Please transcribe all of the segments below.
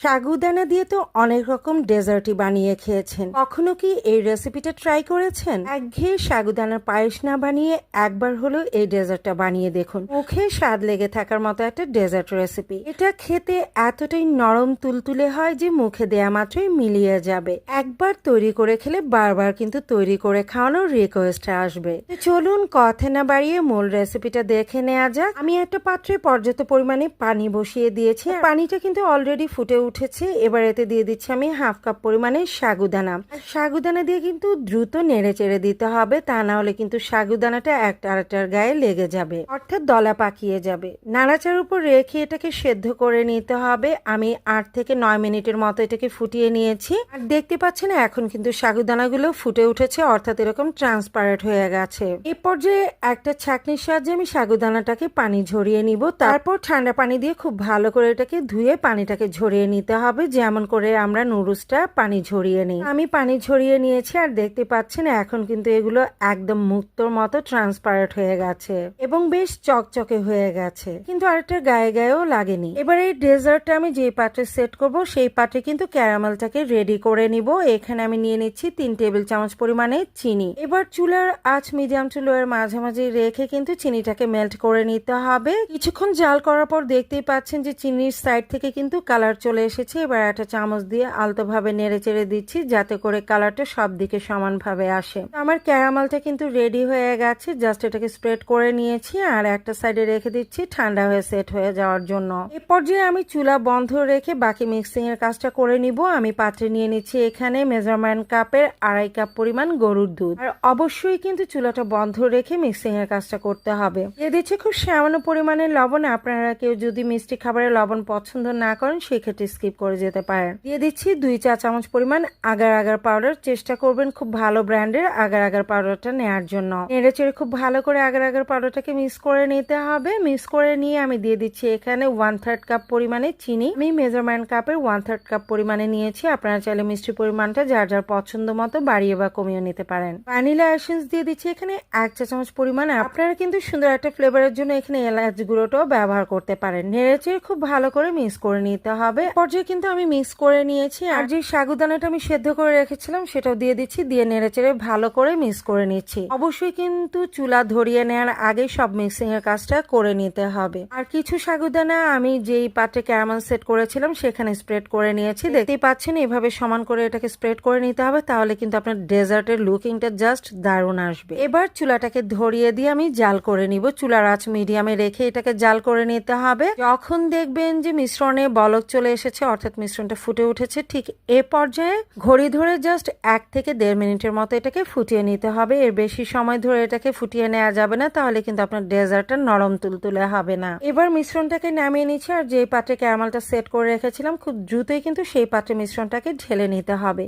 সাগুদানা দিয়ে তো অনেক রকম ডেজার্টই বানিয়ে খেয়েছেন। কখনো কি এই রেসিপিটা ট্রাই করেছেন? একঘেয়ে সাগুদানার পায়েস না বানিয়ে একবার হলেও এই ডেজার্টটা বানিয়ে দেখুন। মুখে স্বাদ লেগে থাকার মতো একটা ডেজার্ট রেসিপি এটা খেতে এতটাই নরম তুলতুলে হয় যে মুখে দেয়া মাত্রই মিলিয়ে যাবে। একবার তৈরি করে খেলে বারবার কিন্তু তৈরি করে খাওয়ানোর রিকোয়েস্ট আসবে। চলুন কথা না বাড়িয়ে মূল রেসিপিটা দেখে নেওয়া যাক। আমি একটা পাত্রে পর্যাপ্ত পরিমাণে পানি বসিয়ে দিয়েছি। পানিটা কিন্তু অলরেডি ফুটে উঠেছে। এবার এতে দিয়ে দিচ্ছি আমি হাফ কাপ পরিমাণে সাগুদানা। সাগুদানা দিয়ে কিন্তু দ্রুত নেড়ে চেড়ে দিতে হবে, তা না হলে কিন্তু সাগুদানাটা একটা আরেকটার গায়ে লেগে যাবে, অর্থাৎ দলা পাকিয়ে যাবে। নাড়াচার উপর রেখে এটাকে সেদ্ধ করে নিতে হবে। আমি আট থেকে নয় মিনিটের মতো এটাকে ফুটিয়ে নিয়েছি। আর দেখতে পাচ্ছেন, এখন কিন্তু সাগুদানাগুলো ফুটে উঠেছে, অর্থাৎ এরকম ট্রান্সপারেন্ট হয়ে গেছে। এ পর্যায়ে একটা ছাকনির সাহায্যে আমি সাগুদানাটাকে পানি ঝরিয়ে নিব। তারপর ঠান্ডা পানি দিয়ে খুব ভালো করে এটাকে ধুয়ে পানিটাকে ঝরিয়ে নিতে হবে, যেমন করে আমরা নুডলসটা পানি ঝরিয়ে নিই। আমি পানি ঝরিয়ে নিয়েছি আর দেখতে পাচ্ছেন এখন কিন্তু এগুলো একদম মুক্তর মতো ট্রান্সপারেন্ট হয়ে গেছে এবং বেশ চকচকে হয়ে গেছে। কিন্তু আরেকটা গায়ে গায়েও লাগেনি। এবার এই ডেজার্টটা আমি যে পাত্রে সেট করব, সেই পাত্রে কিন্তু ক্যারামেলটাকে রেডি করে নিব। এখানে আমি নিয়ে নিচ্ছি তিন টেবিল চামচ পরিমাণে চিনি। এবার চুলার আঁচ মিডিয়াম টু লোয়ের মাঝামাঝি রেখে কিন্তু চিনিটাকে মেল্ট করে নিতে হবে। কিছুক্ষণ জাল করার পর দেখতেই পাচ্ছেন যে চিনির সাইড থেকে কিন্তু কালার চলে এসেছে। এবার একটা চামচ দিয়ে আলতোভাবে নেড়ে চেড়ে দিচ্ছি, যাতে করে কালারটা সব দিকে সমানভাবে আসে। আমার ক্যারামেলটা কিন্তু রেডি হয়ে গেছে, জাস্ট এটাকে স্প্রেড করে নিয়েছি আর একটা সাইডে রেখে দিচ্ছি, ঠান্ডা হয়ে সেট হয়ে যাওয়ার জন্য। এ পর্যায়ে আমি চুলা বন্ধ রেখে বাকি মিক্সিং এর কাজটা করে নিব। আমি পাত্রে নিয়ে নিচ্ছি এখানে মেজারমেন্ট কাপের আড়াই কাপ পরিমাণ গরুর দুধ। আর অবশ্যই কিন্তু চুলাটা বন্ধ রেখে মিক্সিং এর কাজটা করতে হবে। দিয়ে দিচ্ছি খুব সামান্য পরিমাণে লবণ। আপনারা কেউ যদি মিষ্টি খাবারে লবণ পছন্দ না করেন, সেক্ষেত্রে স্কিপ করে যেতে পারেন। দিয়ে দিচ্ছি দুই চা চামচ পরিমাণ আগার আগার পাউডার চেষ্টা করবেন খুব ভালো ব্র্যান্ডের আগার আগার পাউডারটা নেওয়ার জন্য। নেড়ে চেড়ে খুব ভালো করে আগার আগার পাউডারটাকে মিক্স করে নিতে হবে। মিক্স করে নিয়ে আমি দিয়ে দিচ্ছি এখানে ওয়ান থার্ড কাপ পরিমাণে চিনি। আমি মেজারমেন্ট কাপের ওয়ান থার্ড কাপ পরিমাণে নিয়েছি। আপনারা চাইলে মিষ্টি পরিমাণটা যার যার পছন্দ মতো বাড়িয়ে বা কমিয়ে নিতে পারেন। ভ্যানিলা এসেন্স দিয়ে দিচ্ছি এখানে এক চা চামচ পরিমাণ আপনারা কিন্তু সুন্দর একটা ফ্লেভারের জন্য এখানে এলাচ গুঁড়োটাও ব্যবহার করতে পারেন। নেড়েচেড়ে খুব ভালো করে মিক্স করে নিতে হবে। পর্যায়ে কিন্তু আমি মিক্স করে নিয়েছি। আর যে সাগুদানাটা আমি সেদ্ধ করে রেখেছিলাম সেটাও দিয়ে দিচ্ছি দিয়ে নেড়েচেড়ে ভালো করে মিক্স করে নিচ্ছি। অবশ্যই কিন্তু চুলা ধরিয়ে নেওয়ার আগে সব মিক্সিং এর কাজটা করে নিতে হবে। আর কিছু সাগুদানা আমি যেই পাত্রে ক্যারামেল সেট করেছিলাম সেখানে স্প্রেড করে নিয়েছি। দেখতেই পাচ্ছেন এভাবে সমান করে এটাকে স্প্রেড করে নিতে হবে তাহলে কিন্তু আপনার ডেজার্টের লুকিংটা জাস্ট দারুণ আসবে। এবার চুলাটাকে ধরিয়ে দিয়ে আমি জাল করে নিব। চুলার আঁচ মিডিয়ামে রেখে এটাকে জাল করে নিতে হবে। যখন দেখবেন যে মিশ্রণে বলক চলে এসেছে, অর্থাৎ মিশ্রণটা ফুটে উঠেছে। ঠিক এ পর্যায়ে ঘড়ি ধরে জাস্ট এক থেকে দেড় মিনিটের মতো এটাকে ফুটিয়ে নিতে হবে। এর বেশি সময় ধরে এটাকে ফুটিয়ে নেওয়া যাবে না, তাহলে কিন্তু আপনার ডেজার্টটা নরম তুলতুলে হবে না। এবার মিশ্রণটাকে নামিয়ে নিচ্ছি, আর যে পাত্রে ক্যারামেলটা সেট করে রেখেছিলাম, খুব দ্রুতই কিন্তু সেই পাত্রে মিশ্রণটাকে ঢেলে নিতে হবে।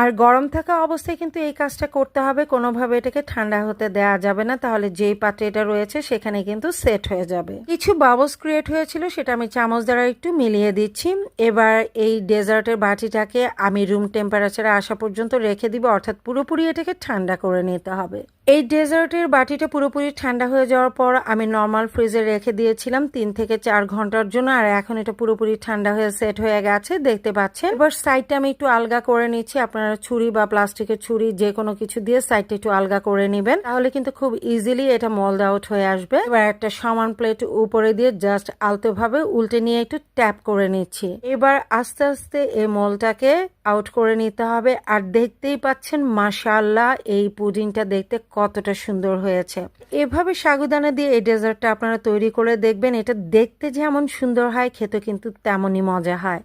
আর গরম থাকা অবস্থায় কিন্তু এই কাজটা করতে হবে, কোনোভাবে এটাকে ঠান্ডা হতে দেওয়া যাবে না, তাহলে যেই পাত্রে এটা রয়েছে সেখানে কিন্তু সেট হয়ে যাবে। কিছু বাবলস ক্রিয়েট হয়েছিল, সেটা আমি চামচ দ্বারা একটু মিলিয়ে দিচ্ছি। এবার এই ডেজার্টের বাটিটাকে আমি রুম টেম্পারেচারে আসা পর্যন্ত রেখে দিব, অর্থাৎ পুরোপুরি এটাকে ঠান্ডা করে নিতে হবে। এই ডেজার্টের বাটিটা পুরোপুরি ঠান্ডা হয়ে যাওয়ার পর আমি নর্মাল ফ্রিজে রেখে দিয়েছিলাম তিন থেকে চার ঘণ্টার জন্য, আর এখন এটা পুরোপুরি ঠান্ডা হয়ে সেট হয়ে গেছে, দেখতে পাচ্ছেন। এবার সাইডটা আমি একটু আলগা করে নিচ্ছি, আপনারা ছুরি বা প্লাস্টিকের ছুরি যে কোনো কিছু দিয়ে সাইডটা একটু আলগা করে নেবেন। তাহলে কিন্তু খুব ইজিলি এটা মল্ড আউট হয়ে আসবে। এবার একটা সমান প্লেট উপরে দিয়ে জাস্ট আলতোভাবে উল্টে নিয়ে একটু ট্যাপ করে নিচ্ছি। এবার আস্তে আস্তে এই মলটাকে আউট করে নিতে হবে। আর দেখতেই পাচ্ছেন মাশাল্লাহ এই পুডিংটা দেখতে কতটা সুন্দর হয়েছে। এভাবে সাগুদানা দিয়ে এই ডেজার্টটা আপনারা তৈরি করে দেখবেন, এটা দেখতে যেমন সুন্দর হয় খেতে কিন্তু তেমনই মজা হয়।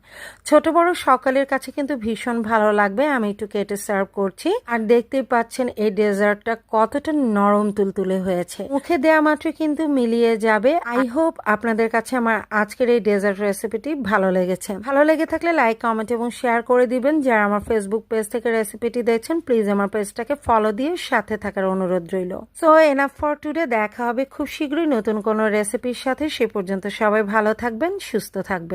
ছোট বড় সকালের কাছে কিন্তু ভীষণ ভালো লাগবে, আমি একটু কেটে সার্ভ করছি। আর দেখতেই পাচ্ছেন, এই ডেজার্টটা কতটা নরম তুলতুলে হয়েছে। মুখে দেওয়া মাত্র কিন্তু মিলিয়ে যাবে। আই হোপ আপনাদের কাছে আমার আজকের এই ডেজার্ট রেসিপিটি ভালো লেগেছে। ভালো লেগে থাকলে লাইক কমেন্ট এবং শেয়ার করে দিবেন। যারা আমার ফেসবুক পেজ থেকে রেসিপিটি দেখছেন প্লিজ আমার পেজটাকে ফলো দিয়ে সাথে থাকার অনুরোধ রইল। সো এনাফ ফর টুডে দেখা হবে খুব শীঘ্রই নতুন কোনো রেসিপির সাথে। সে পর্যন্ত সবাই ভালো থাকবেন, সুস্থ থাকবেন।